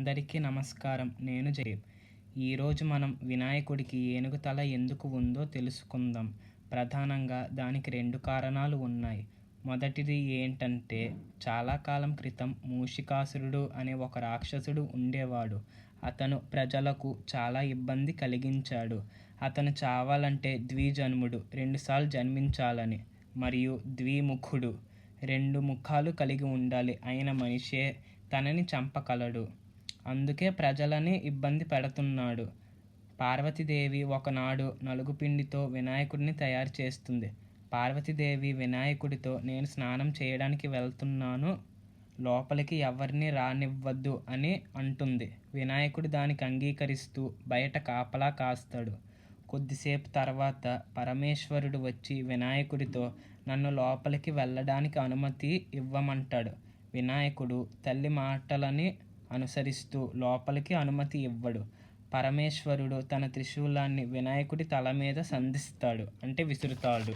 అందరికీ నమస్కారం. నేను జయదీప్ ఈరోజు మనం వినాయకుడికి ఏనుగు తల ఎందుకు ఉందో తెలుసుకుందాం. ప్రధానంగా దానికి రెండు కారణాలు ఉన్నాయి. మొదటిది ఏంటంటే చాలా కాలం క్రితం మూషికాసురుడు అనే ఒక రాక్షసుడు ఉండేవాడు. అతను ప్రజలకు చాలా ఇబ్బంది కలిగించాడు. అతను చావాలంటే ద్విజన్ముడు రెండుసార్లు జన్మించాలని మరియు ద్విముఖుడు. రెండు ముఖాలు కలిగి ఉండాలి అయిన మనిషే తనని చంపగలడు అందుకే ప్రజలని ఇబ్బంది పెడుతున్నాడు. పార్వతీదేవి ఒకనాడు నలుగు పిండితో వినాయకుడిని తయారు చేస్తుంది. పార్వతీదేవి వినాయకుడితో నేను స్నానం చేయడానికి వెళ్తున్నాను. లోపలికి ఎవరిని రానివ్వద్దు అని అంటుంది. వినాయకుడు దానికి అంగీకరిస్తూ బయట కాపలా కాస్తాడు. కొద్దిసేపు తర్వాత పరమేశ్వరుడు వచ్చి వినాయకుడితో నన్ను లోపలికి వెళ్ళడానికి అనుమతి ఇవ్వమంటాడు. వినాయకుడు తల్లి మాటలని అనుసరిస్తూ లోపలికి అనుమతి ఇవ్వడు. పరమేశ్వరుడు తన త్రిశూలాన్ని వినాయకుడి తల మీద సంధిస్తాడు అంటే విసురుతాడు.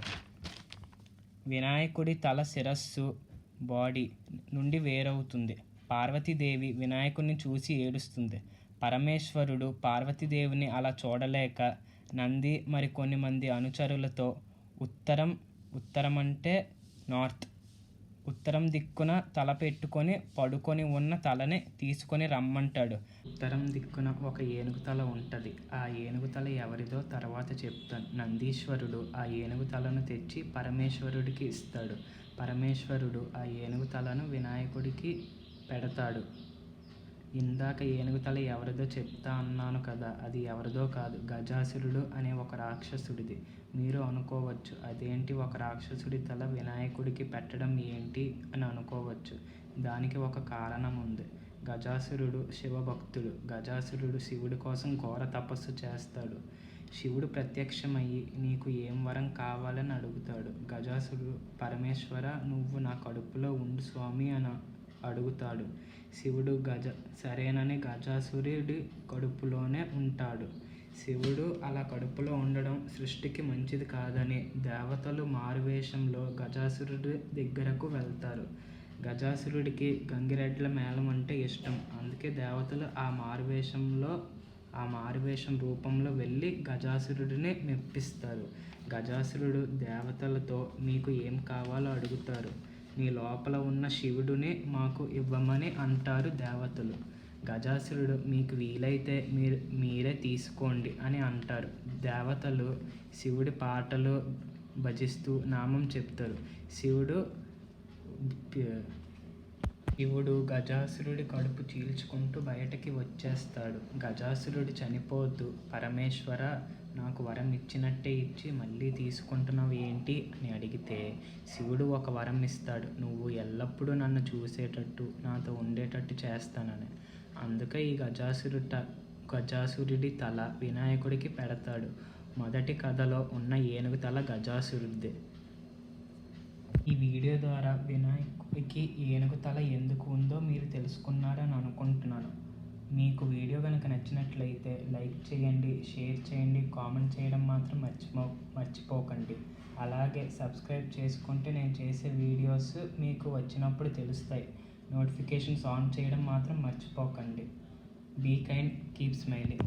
వినాయకుడి తల శిరస్సు బాడీ నుండి వేరవుతుంది. పార్వతీదేవి వినాయకుడిని చూసి ఏడుస్తుంది. పరమేశ్వరుడు పార్వతీదేవిని అలా చూడలేక నంది మరికొన్ని మంది అనుచరులతో ఉత్తరం ఉత్తరం అంటే నార్త్ ఉత్తరం దిక్కున తల పెట్టుకొని పడుకొని ఉన్న తలని తీసుకొని రమ్మంటాడు. ఉత్తరం దిక్కున ఒక ఏనుగు తల ఉంటుంది. ఆ ఏనుగు తల ఎవరిదో తర్వాత చెప్తాను. నందీశ్వరుడు ఆ ఏనుగు తలను తెచ్చి పరమేశ్వరుడికి ఇస్తాడు. పరమేశ్వరుడు ఆ ఏనుగు తలను వినాయకుడికి పెడతాడు. ఇందాక ఏనుగు తల ఎవరిదో చెప్తా అన్నాను కదా అది ఎవరిదో కాదు. గజాసురుడు అనే ఒక రాక్షసుడిది. మీరు అనుకోవచ్చు అదేంటి ఒక రాక్షసుడి తల వినాయకుడికి పెట్టడం ఏంటి అని అనుకోవచ్చు. దానికి ఒక కారణం ఉంది. గజాసురుడు శివభక్తుడు. గజాసురుడు శివుడి కోసం ఘోర తపస్సు చేస్తాడు. శివుడు ప్రత్యక్షమయ్యి నీకు ఏం వరం కావాలని అడుగుతాడు. గజాసురుడు పరమేశ్వర నువ్వు నా కడుపులో ఉండు స్వామి అని అడుగుతాడు. శివుడు గజ సరేనని గజాసురుడి కడుపులోనే ఉంటాడు. శివుడు అలా కడుపులో ఉండడం సృష్టికి మంచిది కాదని దేవతలు మారువేషంలో గజాసురుడి దగ్గరకు వెళ్తారు. గజాసురుడికి గంగిరెడ్ల మేళం అంటే ఇష్టం. అందుకే దేవతలు ఆ మారువేషంలో ఆ మారువేషం రూపంలో వెళ్ళి గజాసురుడిని మెప్పిస్తారు. గజాసురుడు దేవతలతో మీకు ఏం కావాలో అడుగుతారు. నీ లోపల ఉన్న శివుడిని మాకు ఇవ్వమని అంటారు దేవతలు. గజాసురుడు మీకు వీలైతే మీరు మీరే తీసుకోండి అని అంటారు. దేవతలు శివుడి పాటలు భజిస్తూ నామం చెప్తారు. శివుడు శివుడు గజాసురుడి కడుపు చీల్చుకుంటూ బయటకి వచ్చేస్తాడు. గజాసురుడు చనిపోతూ పరమేశ్వర నాకు వరం ఇచ్చినట్టే ఇచ్చి మళ్ళీ తీసుకుంటున్నావు ఏంటి అని అడిగితే శివుడు ఒక వరం ఇస్తాడు. నువ్వు ఎల్లప్పుడూ నన్ను చూసేటట్టు నాతో ఉండేటట్టు చేస్తానని. అందుకే ఈ గజాసురు ట గజాసురుడి తల వినాయకుడికి పెడతాడు. మొదటి కథలో ఉన్న ఏనుగు తల గజాసురుడిదే. ఈ వీడియో ద్వారా వినాయకుడికి ఏనుగు తల ఎందుకు ఉందో మీరు తెలుసుకున్నారని అనుకుంటున్నాను. మీకు వీడియో కనుక నచ్చినట్లయితే లైక్ చేయండి షేర్ చేయండి కామెంట్ చేయడం మాత్రం మర్చిపో మర్చిపోకండి. అలాగే సబ్స్క్రైబ్ చేసుకుంటే నేను చేసే వీడియోస్ మీకు వచ్చినప్పుడు తెలుస్తాయి. నోటిఫికేషన్స్ ఆన్ చేయడం మాత్రం మర్చిపోకండి. Be kind keep smiling